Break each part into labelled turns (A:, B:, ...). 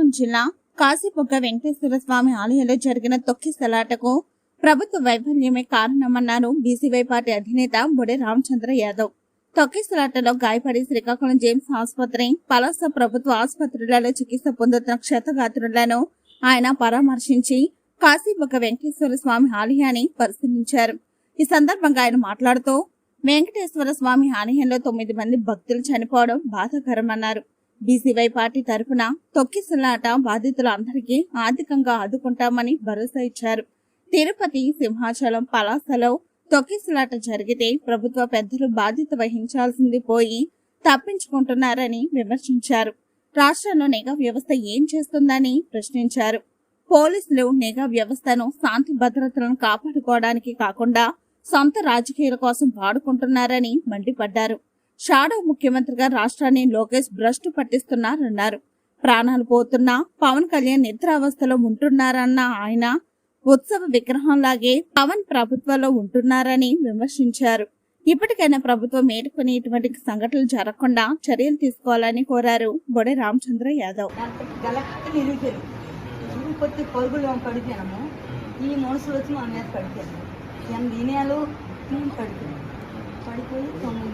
A: శ్రీకాకుళం జిల్లా కాశీపొగ్గ వెంకటేశ్వర స్వామి ఆలయంలో జరిగిన తొక్కిసలాటకు ప్రభుత్వ వైఫల్యమే కారణమన్నారు బీసీవై పార్టీ అధినేత బొడే రామచంద్ర యాదవ్. తొక్కిసలాటలో గాయపడి శ్రీకాకుళం జేమ్స్ ఆసుపత్రి పలాస ప్రభుత్వ ఆసుపత్రులలో చికిత్స పొందుతున్న క్షతగాత్రులను ఆయన పరామర్శించి కాశీపొగ్గ వెంకటేశ్వర స్వామి ఆలయాన్ని పరిశీలించారు. ఈ సందర్భంగా ఆయన మాట్లాడుతూ వెంకటేశ్వర స్వామి ఆలయంలో తొమ్మిది మంది భక్తులు చనిపోవడం బాధాకరమన్నారు. బీసీవై పార్టీ తరఫున తొక్కిసలాట బాధితులందరికీ ఆర్థికంగా ఆదుకుంటామని భరోసా ఇచ్చారు. తిరుపతి సింహాచలం పలాసలో తొక్కిసలాట జరిగితే ప్రభుత్వ పెద్దలు బాధ్యత వహించాల్సింది పోయి తప్పించుకుంటున్నారని విమర్శించారు. రాష్ట్రంలో నిఘా వ్యవస్థ ఏం చేస్తుందని ప్రశ్నించారు. పోలీసులు నిఘా వ్యవస్థను శాంతి భద్రతలను కాపాడుకోవడానికి కాకుండా సొంత రాజకీయాల కోసం వాడుకుంటున్నారని మండిపడ్డారు. షాడో ముఖ్యమంత్రిగా రాష్ట్రాన్ని లోకేష్ భ్రష్టు పట్టిస్తున్నారన్నారు. ప్రాణాలు పోతున్నా పవన్ కళ్యాణ్ నిద్రావస్థలో ఉంటున్నారన్న ఆయన ఉత్సవ విగ్రహంలాగే పవన్ ప్రభుత్వంలో ఉంటున్నారని విమర్శించారు. ఇప్పటికైనా ప్రభుత్వం మేలుకొని ఇటువంటి సంఘటనలు జరగకుండా చర్యలు తీసుకోవాలని కోరారు బొడే రామచంద్ర యాదవ్.
B: తిరుపతి పరుగులు పడిపోయాము ఈ మనుషులు వచ్చి మా మీద పడిపోయారు నేను దినాలు పడిపోయాం తొమ్మిది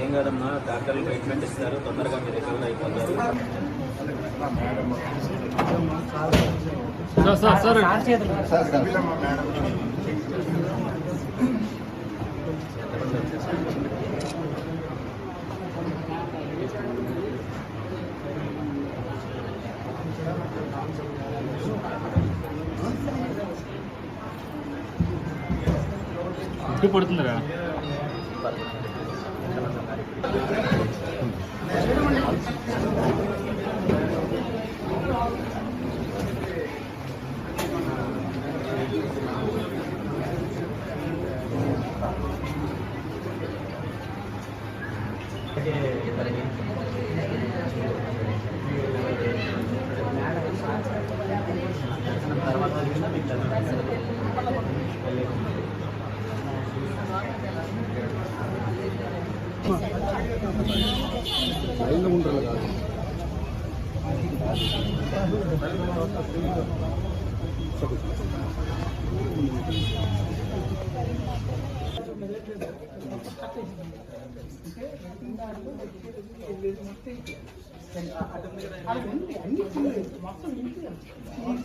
C: ఏం కాదమ్మా? డాక్టర్లు ట్రీట్మెంట్ ఇస్తారు తొందరగా మీరు రికవర్ అయిపోతారు.
D: అడ్డు పడుతుందిరా తర్వాత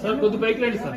D: సార్ కొద్ది బైక్ రండి సార్.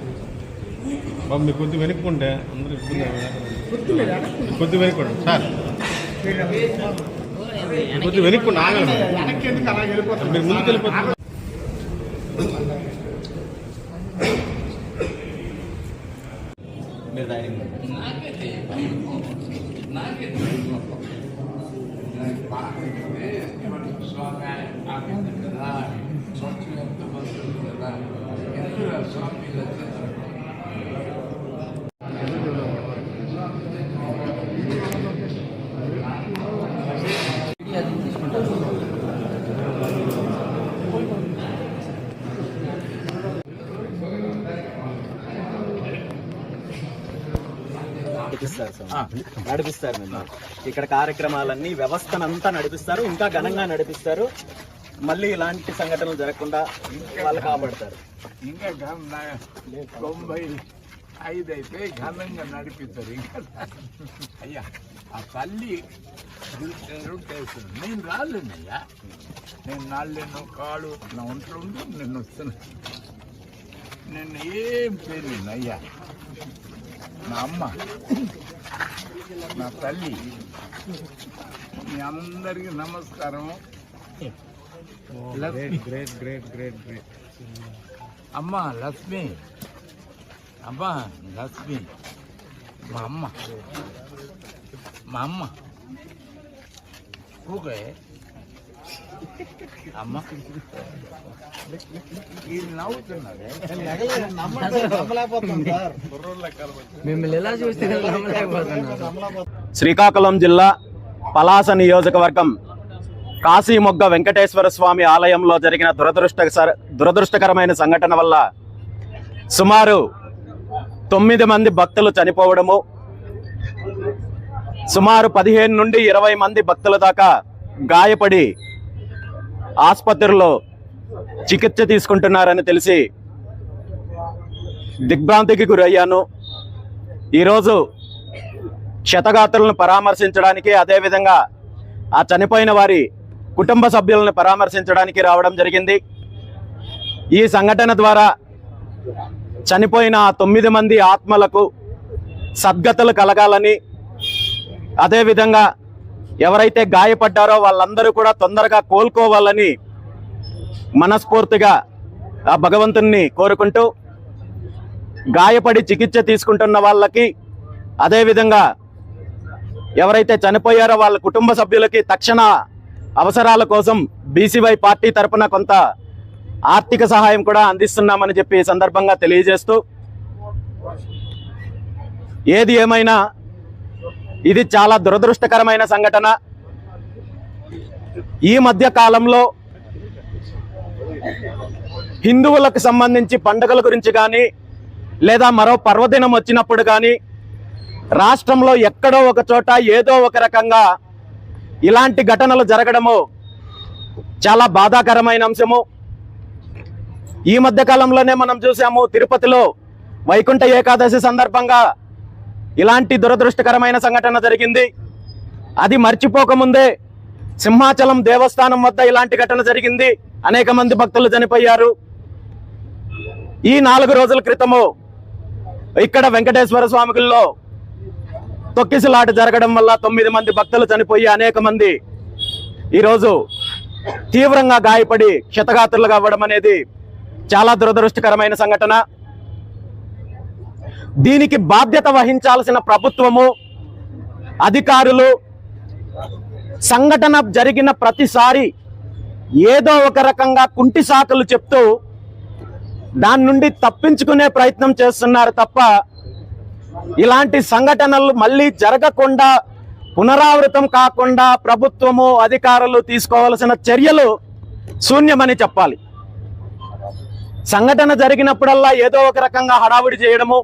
E: మీరు కొద్ది వెనుక్కుంటే అందరూ ఇబ్బంది అవుతుంది. కొద్ది వెనుక్కోండి సార్ కొద్ది వెనుక్కోండి ఆగండి మీరు ముందుకు వెళ్ళిపోతారు
C: మీరు డైనింగ్ నడిపిస్తారు సార్ నడిపిస్తారు ఇక్కడ కార్యక్రమాలన్నీ వ్యవస్థనంతా నడిపిస్తారు ఇంకా ఘనంగా నడిపిస్తారు. మళ్ళీ ఇలాంటి సంఘటనలు జరగకుండా వాళ్ళు కాపాడతారు.
F: ఇంకా తొంభై ఐదు అయితే ఘనంగా నడిపిస్తారు ఇంకా. అయ్యా ఆ తల్లి నేను నేను రాలేనయ్యా నేను నాళ్ళేను కాడు నా ఒంట్లో ఉండి నేను వస్తున్నా. నేను ఏం చేయలేను అయ్యా? నా అమ్మ నా తల్లి మీ అందరికీ నమస్కారం. Lakshmi
E: great great great great
F: అమ్మ లక్ష్మి. అమ్మ లక్ష్మి. మా అమ్మ మా అమ్మ ఓకే అమ్మ.
C: శ్రీకాకుళం జిల్లా పలాస నియోజకవర్గం కాశీమొగ్గ వెంకటేశ్వర స్వామి ఆలయంలో జరిగిన దురదృష్ట దురదృష్టకరమైన సంఘటన వల్ల సుమారు తొమ్మిది మంది భక్తులు చనిపోవడము సుమారు పదిహేను నుండి ఇరవై మంది భక్తుల దాకా గాయపడి ఆసుపత్రిలో చికిత్స తీసుకుంటున్నారని తెలిసి దిగ్భ్రాంతికి గురయ్యాను. ఈరోజు క్షతగాత్రులను పరామర్శించడానికి అదేవిధంగా ఆ చనిపోయిన వారి కుటుంబ సభ్యులను పరామర్శించడానికి రావడం జరిగింది. ఈ సంఘటన ద్వారా చనిపోయిన ఆ తొమ్మిది మంది ఆత్మలకు సద్గతలు కలగాలని అదేవిధంగా ఎవరైతే గాయపడ్డారో వాళ్ళందరూ కూడా తొందరగా కోలుకోవాలని మనస్ఫూర్తిగా ఆ భగవంతుణ్ణి కోరుకుంటూ గాయపడి చికిత్స తీసుకుంటున్న వాళ్ళకి అదేవిధంగా ఎవరైతే చనిపోయారో వాళ్ళ కుటుంబ సభ్యులకి తక్షణ అవసరాల కోసం బీసీవై పార్టీ తరపున కొంత ఆర్థిక సహాయం కూడా అందిస్తున్నామని చెప్పి సందర్భంగా తెలియజేస్తూ ఏది ఏమైనా ఇది చాలా దురదృష్టకరమైన సంఘటన. ఈ మధ్య కాలంలో హిందువులకు సంబంధించి పండుగల గురించి కానీ లేదా మరో పర్వదినం వచ్చినప్పుడు కానీ రాష్ట్రంలో ఎక్కడో ఒక చోట ఏదో ఒక రకంగా ఇలాంటి ఘటనలు జరగడము చాలా బాధాకరమైన అంశము. ఈ మధ్య కాలంలోనే మనం చూసాము తిరుపతిలో వైకుంఠ ఏకాదశి సందర్భంగా ఇలాంటి దురదృష్టకరమైన సంఘటన జరిగింది. అది మర్చిపోకముందే సింహాచలం దేవస్థానం వద్ద ఇలాంటి ఘటన జరిగింది. అనేక మంది భక్తులు చనిపోయారు. ఈ నాలుగు రోజుల క్రితము ఇక్కడ వెంకటేశ్వర స్వామిగుల్లో తొక్కిసలాట జరగడం వల్ల తొమ్మిది మంది భక్తులు చనిపోయి అనేక మంది ఈరోజు తీవ్రంగా గాయపడి క్షతగాత్రులుగా అవ్వడం అనేది చాలా దురదృష్టకరమైన సంఘటన. దీనికి బాధ్యత వహించాల్సిన ప్రభుత్వము అధికారులు సంఘటన జరిగిన ప్రతిసారి ఏదో ఒక రకంగా కుంటి సాకులు చెప్తూ దాని నుండి తప్పించుకునే ప్రయత్నం చేస్తున్నారు తప్ప ఇలాంటి సంఘటనలు మళ్ళీ జరగకుండా పునరావృతం కాకుండా ప్రభుత్వము అధికారులు తీసుకోవాల్సిన చర్యలు శూన్యమని చెప్పాలి. సంఘటన జరిగినప్పుడల్లా ఏదో ఒక రకంగా హడావుడి చేయడము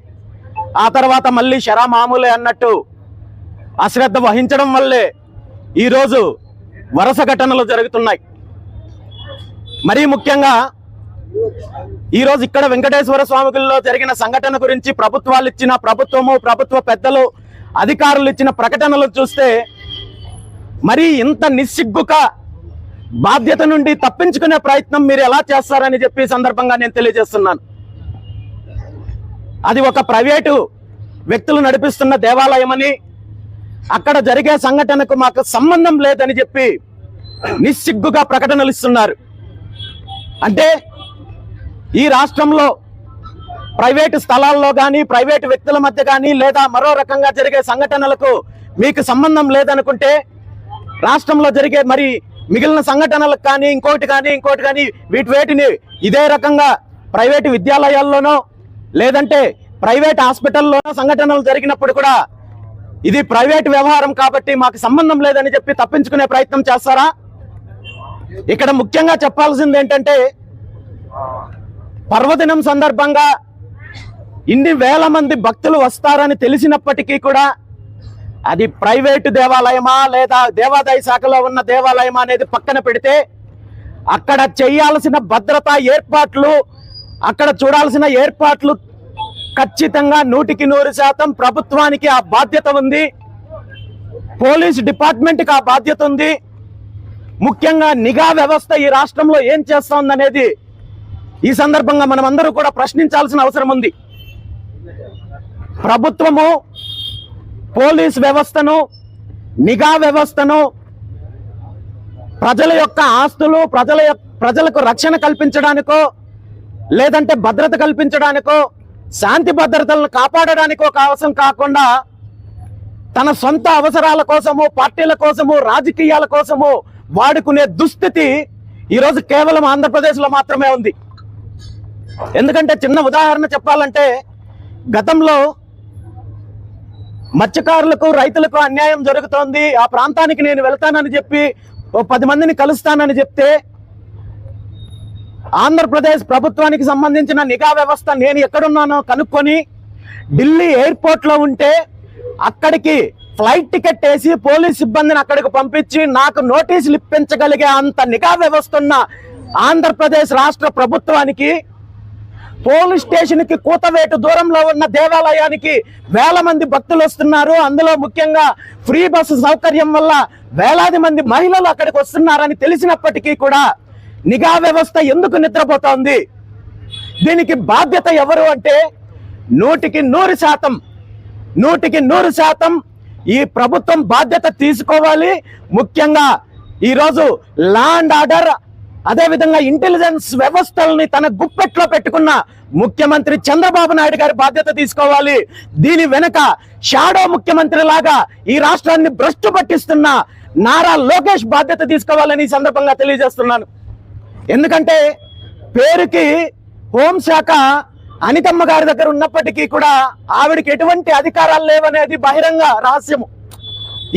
C: ఆ తర్వాత మళ్ళీ షరా మామూలే అన్నట్టు అశ్రద్ధ వహించడం వల్లే ఈరోజు వరుస ఘటనలు జరుగుతున్నాయి. మరీ ముఖ్యంగా ఈరోజు ఇక్కడ వెంకటేశ్వర స్వామి జరిగిన సంఘటన గురించి ప్రభుత్వాలు ఇచ్చిన ప్రభుత్వము ప్రభుత్వ పెద్దలు అధికారులు ఇచ్చిన ప్రకటనలు చూస్తే మరీ ఇంత నిస్సిగ్గుగా బాధ్యత నుండి తప్పించుకునే ప్రయత్నం మీరు ఎలా చేస్తారని చెప్పి సందర్భంగా నేను తెలియజేస్తున్నాను. అది ఒక ప్రైవేటు వ్యక్తులు నడిపిస్తున్న దేవాలయమని అక్కడ జరిగే సంఘటనకు మాకు సంబంధం లేదని చెప్పి నిస్సిగ్గుగా ప్రకటనలు ఇస్తున్నారు. అంటే ఈ రాష్ట్రంలో ప్రైవేటు స్థలాల్లో కానీ ప్రైవేటు వ్యక్తుల మధ్య కానీ లేదా మరో రకంగా జరిగే సంఘటనలకు మీకు సంబంధం లేదనుకుంటే రాష్ట్రంలో జరిగే మరి మిగిలిన సంఘటనలకు కానీ ఇంకోటి కానీ ఇంకోటి కానీ వీటి వేటిని ఇదే రకంగా ప్రైవేటు విద్యాలయాల్లోనో లేదంటే ప్రైవేట్ హాస్పిటల్లో సంఘటనలు జరిగినప్పుడు కూడా ఇది ప్రైవేట్ వ్యవహారం కాబట్టి మాకు సంబంధం లేదని చెప్పి తప్పించుకునే ప్రయత్నం చేస్తారా? ఇక్కడ ముఖ్యంగా చెప్పాల్సింది ఏంటంటే పర్వదినం సందర్భంగా ఇన్ని వేల మంది భక్తులు వస్తారని తెలిసినప్పటికీ కూడా అది ప్రైవేటు దేవాలయమా లేదా దేవాదాయ శాఖలో ఉన్న దేవాలయమా అనేది పక్కన పెడితే అక్కడ చేయాల్సిన భద్రతా ఏర్పాట్లు అక్కడ చూడాల్సిన ఏర్పాట్లు ఖచ్చితంగా నూటికి నూరు శాతం ప్రభుత్వానికి ఆ బాధ్యత ఉంది. పోలీస్ డిపార్ట్మెంట్కి ఆ బాధ్యత ఉంది. ముఖ్యంగా నిఘా వ్యవస్థ ఈ రాష్ట్రంలో ఏం చేస్తోందనేది ఈ సందర్భంగా మనం అందరూ కూడా ప్రశ్నించాల్సిన అవసరం ఉంది. ప్రభుత్వము పోలీస్ వ్యవస్థను నిఘా వ్యవస్థను ప్రజల యొక్క ఆస్తులు ప్రజల యొక్క ప్రజలకు రక్షణ కల్పించడానికో లేదంటే భద్రత కల్పించడానికో శాంతి భద్రతలను కాపాడటానికి ఒక అవసరం కాకుండా తన సొంత అవసరాల కోసము పార్టీల కోసము రాజకీయాల కోసము వాడుకునే దుస్థితి ఈరోజు కేవలం ఆంధ్రప్రదేశ్లో మాత్రమే ఉంది. ఎందుకంటే చిన్న ఉదాహరణ చెప్పాలంటే గతంలో మత్స్యకారులకు రైతులకు అన్యాయం జరుగుతోంది. ఆ ప్రాంతానికి నేను వెళ్తానని చెప్పి ఓ పది మందిని కలుస్తానని చెప్తే ఆంధ్రప్రదేశ్ ప్రభుత్వానికి సంబంధించిన నిఘా వ్యవస్థ నేను ఎక్కడున్నానో కనుక్కొని ఢిల్లీ ఎయిర్పోర్ట్లో ఉంటే అక్కడికి ఫ్లైట్ టికెట్ వేసి పోలీస్ సిబ్బందిని అక్కడికి పంపించి నాకు నోటీసులు ఇప్పించగలిగే అంత నిఘా వ్యవస్థ ఉన్న ఆంధ్రప్రదేశ్ రాష్ట్ర ప్రభుత్వానికి పోలీస్ స్టేషన్కి కూతవేటు దూరంలో ఉన్న దేవాలయానికి వేల మంది భక్తులు వస్తున్నారు. అందులో ముఖ్యంగా ఫ్రీ బస్సు సౌకర్యం వల్ల వేలాది మంది మహిళలు అక్కడికి వస్తున్నారని తెలిసినప్పటికీ కూడా నిఘా వ్యవస్థ ఎందుకు నిద్రపోతోంది? దీనికి బాధ్యత ఎవరు అంటే నూటికి నూరు శాతం నూటికి నూరు శాతం ఈ ప్రభుత్వం బాధ్యత తీసుకోవాలి. ముఖ్యంగా ఈరోజు ల్యాండ్ ఆర్డర్ అదేవిధంగా ఇంటెలిజెన్స్ వ్యవస్థల్ని తన గుప్పెట్లో పెట్టుకున్న ముఖ్యమంత్రి చంద్రబాబు నాయుడు గారి బాధ్యత తీసుకోవాలి. దీని వెనుక షాడో ముఖ్యమంత్రి లాగా ఈ రాష్ట్రాన్ని భ్రష్టు పట్టిస్తున్న నారా లోకేష్ బాధ్యత తీసుకోవాలని ఈ సందర్భంగా తెలియజేస్తున్నాను. ఎందుకంటే పేరుకి హోంశాఖ అనితమ్మ గారి దగ్గర ఉన్నప్పటికీ కూడా ఆవిడకి ఎటువంటి అధికారాలు లేవనేది బహిరంగ రహస్యము.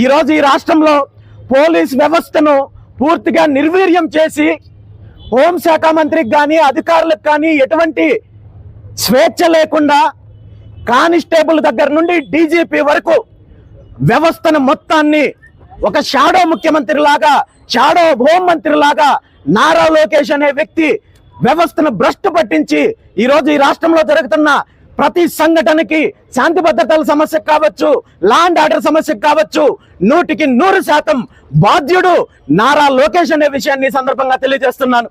C: ఈరోజు ఈ రాష్ట్రంలో పోలీస్ వ్యవస్థను పూర్తిగా నిర్వీర్యం చేసి హోంశాఖ మంత్రికి కానీ అధికారులకు కానీ ఎటువంటి స్వేచ్ఛ లేకుండా కానిస్టేబుల్ దగ్గర నుండి డీజీపీ వరకు వ్యవస్థను మొత్తాన్ని ఒక షాడో ముఖ్యమంత్రి లాగా షాడో హోంమంత్రి లాగా నారా లోకేష్ అనే వ్యక్తి వ్యవస్థను భ్రష్టు పట్టించి ఈరోజు ఈ రాష్ట్రంలో జరుగుతున్న ప్రతి సంఘటనకి శాంతి భద్రతల సమస్య కావచ్చు లాండ్ ఆర్డర్ సమస్య కావచ్చు నూటికి నూరు శాతం బాధ్యుడు నారా లోకేష్ అనే విషయాన్ని సందర్భంగా తెలియజేస్తున్నాను.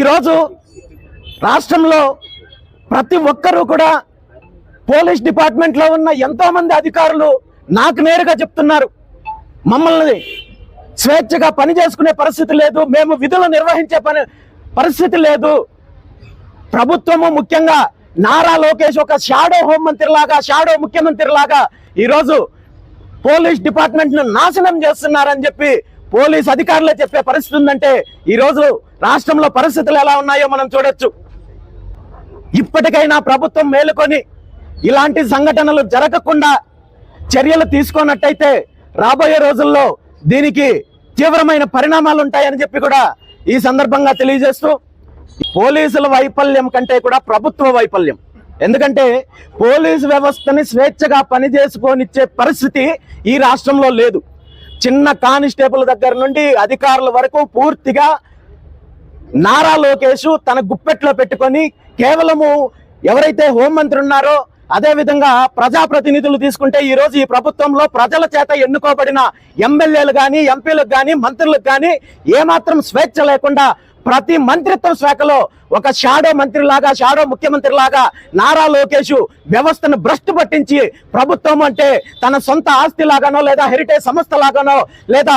C: ఈరోజు రాష్ట్రంలో ప్రతి ఒక్కరూ కూడా పోలీస్ డిపార్ట్మెంట్లో ఉన్న ఎంతోమంది అధికారులు నాకు నేరుగా చెప్తున్నారు. మమ్మల్ని స్వేచ్ఛగా పని చేసుకునే పరిస్థితి లేదు. మేము విధులు నిర్వహించే పని పరిస్థితి లేదు. ప్రభుత్వము ముఖ్యంగా నారా లోకేష్ ఒక షాడో హోంమంత్రి లాగా షాడో ముఖ్యమంత్రి లాగా ఈరోజు పోలీస్ డిపార్ట్మెంట్ను నాశనం చేస్తున్నారని చెప్పి పోలీస్ అధికారులే చెప్పే పరిస్థితి ఉందంటే ఈరోజు రాష్ట్రంలో పరిస్థితులు ఎలా ఉన్నాయో మనం చూడొచ్చు. ఇప్పటికైనా ప్రభుత్వం మేలుకొని ఇలాంటి సంఘటనలు జరగకుండా చర్యలు తీసుకున్నట్టయితే రాబోయే రోజుల్లో దీనికి తీవ్రమైన పరిణామాలు ఉంటాయని చెప్పి కూడా ఈ సందర్భంగా తెలియజేస్తూ పోలీసుల వైఫల్యం కంటే కూడా ప్రభుత్వ వైఫల్యం. ఎందుకంటే పోలీసు వ్యవస్థని స్వేచ్ఛగా పనిచేసుకొనిచ్చే పరిస్థితి ఈ రాష్ట్రంలో లేదు. చిన్న కానిస్టేబుల్ దగ్గర నుండి అధికారుల వరకు పూర్తిగా నారా లోకేష్ తన గుప్పెట్లో పెట్టుకొని కేవలము ఎవరైతే హోంమంత్రి ఉన్నారో అదేవిధంగా ప్రజాప్రతినిధులు తీసుకుంటే ఈ రోజు ఈ ప్రభుత్వంలో ప్రజల చేత ఎన్నుకోబడిన ఎమ్మెల్యేలు కానీ ఎంపీలకు కానీ మంత్రులకు కానీ ఏమాత్రం స్వేచ్ఛ లేకుండా ప్రతి మంత్రిత్వ శాఖలో ఒక షాడో మంత్రి లాగా షాడో ముఖ్యమంత్రి లాగా నారా లోకేష్ వ్యవస్థను భ్రష్టు పట్టించి ప్రభుత్వం అంటే తన సొంత ఆస్తి లాగానో లేదా హెరిటేజ్ సంస్థ లాగానో లేదా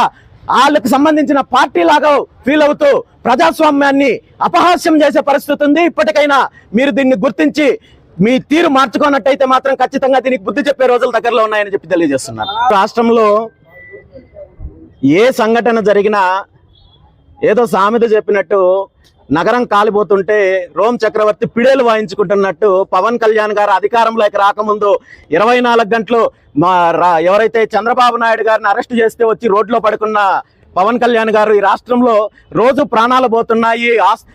C: వాళ్ళకి సంబంధించిన పార్టీ లాగా ఫీల్ అవుతూ ప్రజాస్వామ్యాన్ని అపహాస్యం చేసే పరిస్థితి ఉంది. ఇప్పటికైనా మీరు దీన్ని గుర్తించి మీ తీరు మార్చుకున్నట్టయితే మాత్రం ఖచ్చితంగా దీనికి బుద్ధి చెప్పే రోజులు దగ్గరలో ఉన్నాయని చెప్పి తెలియజేస్తున్నారు. రాష్ట్రంలో ఏ సంఘటన జరిగినా ఏదో సామెత చెప్పినట్టు నగరం కాలిపోతుంటే రోమ్ చక్రవర్తి పిడేలు వాయించుకుంటున్నట్టు పవన్ కళ్యాణ్ గారు అధికారంలోకి రాకముందు ఇరవై నాలుగు గంటలు మా రా- ఎవరైతే చంద్రబాబు నాయుడు గారిని అరెస్ట్ చేస్తే వచ్చి రోడ్లో పడుకున్న పవన్ కళ్యాణ్ గారు ఈ రాష్ట్రంలో రోజు ప్రాణాలు పోతున్నాయి ఆస్-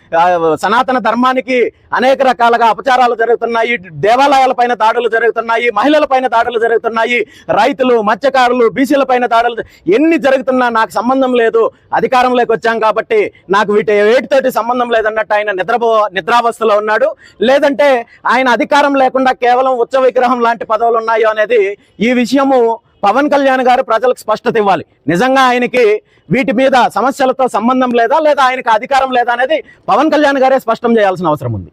C: సనాతన ధర్మానికి అనేక రకాలుగా అపచారాలు జరుగుతున్నాయి దేవాలయాల పైన దాడులు జరుగుతున్నాయి మహిళల పైన దాడులు జరుగుతున్నాయి రైతులు మత్స్యకారులు బీసీల పైన దాడులు ఎన్ని జరుగుతున్నా నాకు సంబంధం లేదు అధికారంలోకి వచ్చాం కాబట్టి నాకు వీటి వేటితోటి సంబంధం లేదన్నట్టు ఆయన నిద్రపో నిద్రావస్థలో ఉన్నాడు. లేదంటే ఆయన అధికారం లేకుండా కేవలం ఉచ్చ విగ్రహం లాంటి పదవులు ఉన్నాయో అనేది ఈ విషయము పవన్ కళ్యాణ్ గారు ప్రజలకు స్పష్టత ఇవ్వాలి. నిజంగా ఆయనకి వీటి మీద సమస్యలతో సంబంధం లేదా లేదా ఆయనకి అధికారం లేదా అనేది పవన్ కళ్యాణ్ గారే స్పష్టం చేయాల్సిన అవసరం ఉంది.